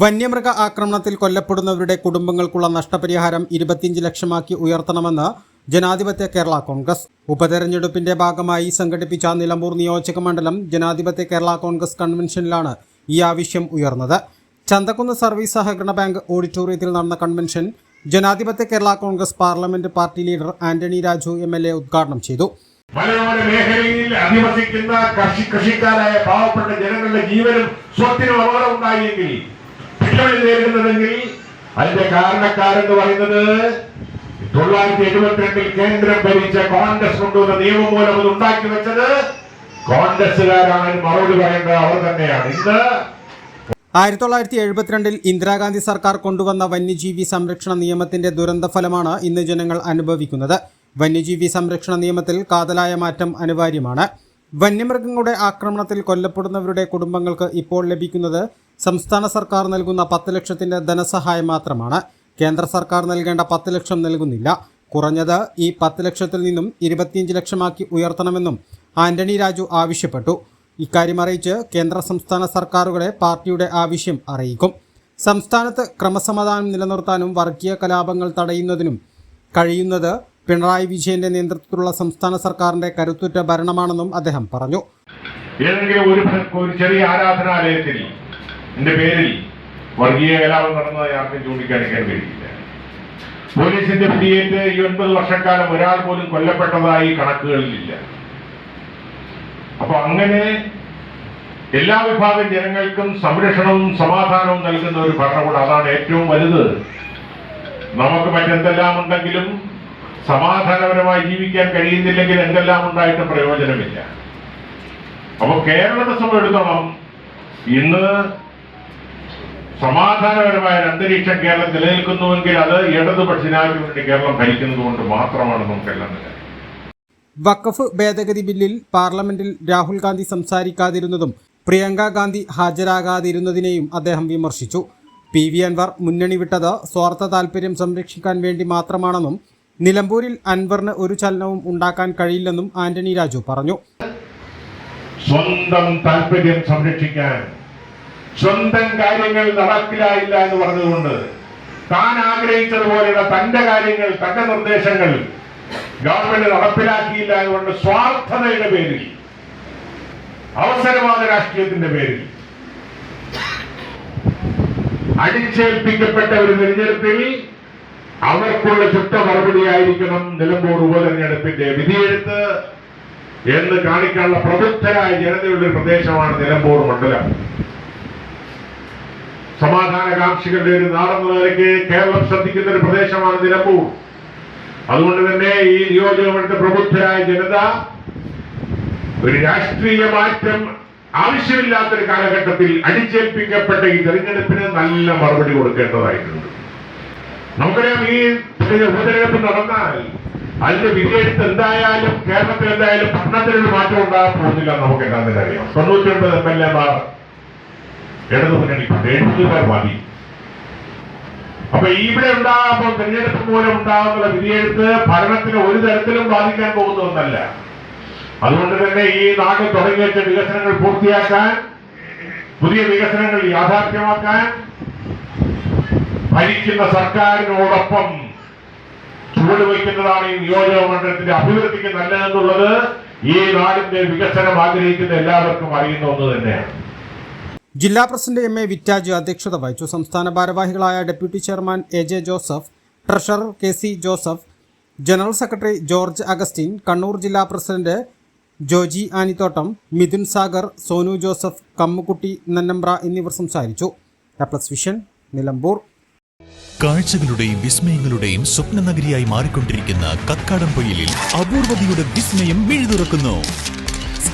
വന്യമൃഗ ആക്രമണത്തിൽ കൊല്ലപ്പെടുന്നവരുടെ കുടുംബങ്ങൾക്കുള്ള നഷ്ടപരിഹാരം ഇരുപത്തിയഞ്ച് ലക്ഷമാക്കി ഉയർത്തണമെന്ന് ജനാധിപത്യ കേരള കോൺഗ്രസ്. ഉപതെരഞ്ഞെടുപ്പിന്റെ ഭാഗമായി സംഘടിപ്പിച്ച നിലമ്പൂർ നിയോജക മണ്ഡലം ജനാധിപത്യ കേരള കോൺഗ്രസ് കൺവെൻഷനിലാണ് ഈ ആവശ്യം ഉയർന്നത്. ചന്തക്കുന്ന് സർവീസ് സഹകരണ ബാങ്ക് ഓഡിറ്റോറിയത്തിൽ നടന്ന convention Janadhipathya Kerala Congress parliament party leader Antony Raju M L A ഉദ്ഘാടനം ചെയ്തു. മലയോര മേഖലയിൽ അധിവസിക്കുന്ന കൃഷി കൃഷിക്കാരായ പാവപ്പെട്ട ജനങ്ങളുടെ ജീവനും സ്വത്തിനും അപകടം ഉണ്ടായെങ്കിൽ വെല്ലുവിളി നേരിടുന്നതെങ്കിൽ അതിന്റെ കാരണക്കാരെന്ന് പറയുന്നത് തൊള്ളായിരത്തി എഴുപത്തിരണ്ടിൽ കേന്ദ്രം ഭരിച്ച കോൺഗ്രസ് കൊണ്ടുവന്ന നിയമം മൂലം അത് ഉണ്ടാക്കി വെച്ചത് കോൺഗ്രസുകാരാണ് മറുപടി പറയേണ്ടത് അവർ തന്നെയാണ്. ഇന്ന് ആയിരത്തി തൊള്ളായിരത്തി എഴുപത്തിരണ്ടിൽ ഇന്ദിരാഗാന്ധി സർക്കാർ കൊണ്ടുവന്ന വന്യജീവി സംരക്ഷണ നിയമത്തിന്റെ ദുരന്തഫലമാണ് ഇന്ന് ജനങ്ങൾ അനുഭവിക്കുന്നത്. വന്യജീവി സംരക്ഷണ നിയമത്തിൽ കാതലായ മാറ്റം അനിവാര്യമാണ്. വന്യമൃഗങ്ങളുടെ ആക്രമണത്തിൽ കൊല്ലപ്പെടുന്നവരുടെ കുടുംബങ്ങൾക്ക് ഇപ്പോൾ ലഭിക്കുന്നത് സംസ്ഥാന സർക്കാർ നൽകുന്ന പത്ത് ലക്ഷത്തിന്റെ ധനസഹായം മാത്രമാണ്. കേന്ദ്ര സർക്കാർ നൽകേണ്ട പത്ത് ലക്ഷം നൽകുന്നില്ല. കുറഞ്ഞത് ഈ പത്ത് ലക്ഷത്തിൽ നിന്നും ഇരുപത്തിയഞ്ച് ലക്ഷമാക്കി ഉയർത്തണമെന്നും ആന്റണി രാജു ആവശ്യപ്പെട്ടു. ഇക്കാര്യം അറിയിച്ച് കേന്ദ്ര സംസ്ഥാന സർക്കാരുകളെ പാർട്ടിയുടെ ആവശ്യം അറിയിക്കും. സംസ്ഥാനത്ത് ക്രമസമാധാനം നിലനിർത്താനും വർഗീയ കലാപങ്ങൾ തടയുന്നതിനും കഴിയുന്നത് പിണറായി വിജയന്റെ നേതൃത്വത്തിലുള്ള സംസ്ഥാന സർക്കാരിന്റെ കരുത്തുറ്റ ഭരണമാണെന്നും അദ്ദേഹം പറഞ്ഞു. ഏതെങ്കിലും ഒരു ചെറിയ ആരാധനാലയത്തിൽ എന്റെ പേരിൽ വർഗീയ കലാപം നടന്നതായി ആർക്കും ചൂണ്ടിക്കാണിക്കാൻ കഴിയില്ല. പോലീസിന്റെ പിടിയേറ്റ് ഈ ഒൻപത് വർഷക്കാലം ഒരാൾ പോലും കൊല്ലപ്പെട്ടതായി കണക്കുകളിലില്ല. അപ്പൊ അങ്ങനെ എല്ലാ വിഭാഗം ജനങ്ങൾക്കും സംരക്ഷണവും സമാധാനവും നൽകുന്ന ഒരു ഭരണകൂടം അതാണ് ഏറ്റവും വലുത്. നമുക്ക് മറ്റെന്തെല്ലാം ഉണ്ടെങ്കിലും സമാധാനപരമായി ജീവിക്കാൻ കഴിയുന്നില്ലെങ്കിൽ എന്തെല്ലാം ഉണ്ടായിട്ട് പ്രയോജനമില്ല. അപ്പോൾ കേരളത്തെ സംബന്ധിച്ചിടത്തോളം ഇന്ന് സമാധാനപരമായ അന്തരീക്ഷം കേരളം നിലനിൽക്കുന്നുവെങ്കിൽ അത് ഇടതുപക്ഷ വേണ്ടി കേരളം ഭരിക്കുന്നത് കൊണ്ട് മാത്രമാണ് നമുക്കെല്ലാം വഖഫ് ഭേദഗതി ബില്ലിൽ പാർലമെന്റിൽ രാഹുൽ ഗാന്ധി സംസാരിക്കാതിരുന്നതും പ്രിയങ്ക ഗാന്ധി ഹാജരാകാതിരുന്നതിനെയും അദ്ദേഹം വിമർശിച്ചു. പി വി അൻവർ മുന്നണി വിട്ടത് സ്വാർത്ഥ താൽപര്യം സംരക്ഷിക്കാൻ വേണ്ടി മാത്രമാണെന്നും നിലമ്പൂരിൽ അൻവറിന് ഒരു ചലനവും ഉണ്ടാക്കാൻ കഴിയില്ലെന്നും ആന്റണി രാജു പറഞ്ഞു. സ്വന്തം താല്പര്യം സംരക്ഷിക്കാൻ സ്വന്തം കാര്യങ്ങൾ നടക്കില്ല എന്ന് പറഞ്ഞതുകൊണ്ട് താൻ ആഗ്രഹിച്ചതുപോലെയുള്ള തന്റെ കാര്യങ്ങൾ തന്റെ നിർദ്ദേശങ്ങൾ ഗവൺമെന്റ് നടപ്പിലാക്കിയില്ല എന്നുകൊണ്ട് സ്വാർത്ഥതയുടെ പേരിൽ അവസരവാദ രാഷ്ട്രീയത്തിന്റെ പേരിൽ അടിച്ചേൽപ്പിക്കപ്പെട്ട ഒരു തെരഞ്ഞെടുപ്പിൽ അവർക്കുള്ള ചുട്ട മറുപടിയായിരിക്കണം നിലമ്പൂർ ഉപതെരഞ്ഞെടുപ്പിന്റെ വിധിയെഴുത്ത് എന്ന് കാണിക്കാനുള്ള പ്രബുദ്ധരായ ജനതയുള്ള ഒരു പ്രദേശമാണ് നിലമ്പൂർ മണ്ഡലം. സമാധാനകാംക്ഷികളുടെ ഒരു നാടെന്ന നിലയ്ക്ക് കേരളം ശ്രദ്ധിക്കുന്ന ഒരു പ്രദേശമാണ് നിലമ്പൂർ. അതുകൊണ്ട് തന്നെ ഈ നിയോജകമണ്ഡലത്തെ പ്രബുദ്ധരായ ജനത ഒരു രാഷ്ട്രീയ മാറ്റം ആവശ്യമില്ലാത്തൊരു കാലഘട്ടത്തിൽ അടിച്ചേൽപ്പിക്കപ്പെട്ട ഈ തെരഞ്ഞെടുപ്പിന് നല്ല മറുപടി കൊടുക്കേണ്ടതായിട്ടുണ്ട്. നമുക്കറിയാം ഈ ഉപതെരഞ്ഞെടുപ്പ് നടന്നാൽ അതിന്റെ വിജയത്ത് എന്തായാലും കേരളത്തിൽ എന്തായാലും ഭരണത്തിനൊരു മാറ്റം ഉണ്ടാകാൻ പോകുന്നില്ല നമുക്ക് എന്താണെന്ന് അറിയാം. തൊണ്ണൂറ്റി ഒൻപത് എം എൽ എമാർ ഇടതു മുന്നണി എഴുപതുകാർ മതി. അപ്പൊ ഇവിടെ ഉണ്ടാകുമ്പോൾ തെരഞ്ഞെടുപ്പ് മൂലം ഉണ്ടാകുന്ന വിധിയെഴുത്ത് ഭരണത്തിന് ഒരു തരത്തിലും ബാധിക്കാൻ പോകുന്ന ഒന്നല്ല. അതുകൊണ്ട് തന്നെ ഈ നാട്ടിൽ തുടങ്ങിയ വികസനങ്ങൾ പൂർത്തിയാക്കാൻ പുതിയ വികസനങ്ങൾ യാഥാർത്ഥ്യമാക്കാൻ ഭരിക്കുന്ന സർക്കാരിനോടൊപ്പം ചുവട് വയ്ക്കുന്നതാണ് ഈ നിയോജക മണ്ഡലത്തിന്റെ അഭിവൃദ്ധിക്ക് നല്ലതെന്നുള്ളത് ഈ നാടിന്റെ വികസനം ആഗ്രഹിക്കുന്ന എല്ലാവർക്കും അറിയുന്ന ഒന്ന് തന്നെയാണ്. ജില്ലാ പ്രസിഡന്റ് എം എ വിറ്റാജ് അധ്യക്ഷത വഹിച്ചു. സംസ്ഥാന ഭാരവാഹികളായ deputy chairman A J Joseph treasurer K C Joseph general secretary George Augustine Kannur ജില്ലാ പ്രസിഡന്റ് ജോജി ആനിത്തോട്ടം മിഥുൻ സാഗർ സോനു ജോസഫ് കമ്മുക്കുട്ടി നന്നമ്പ്ര എന്നിവർ സംസാരിച്ചു. A plus vision Nilambur. കാഴ്ചകളുടെയും വിസ്മയങ്ങളുടെയും സ്വപ്ന നഗരിയായി മാറിക്കൊണ്ടിരിക്കുന്ന കക്കാടം പൊയിലിൽ അപൂർവതയുടെ വിസ്മയം മിഴുതുറക്കുന്നു.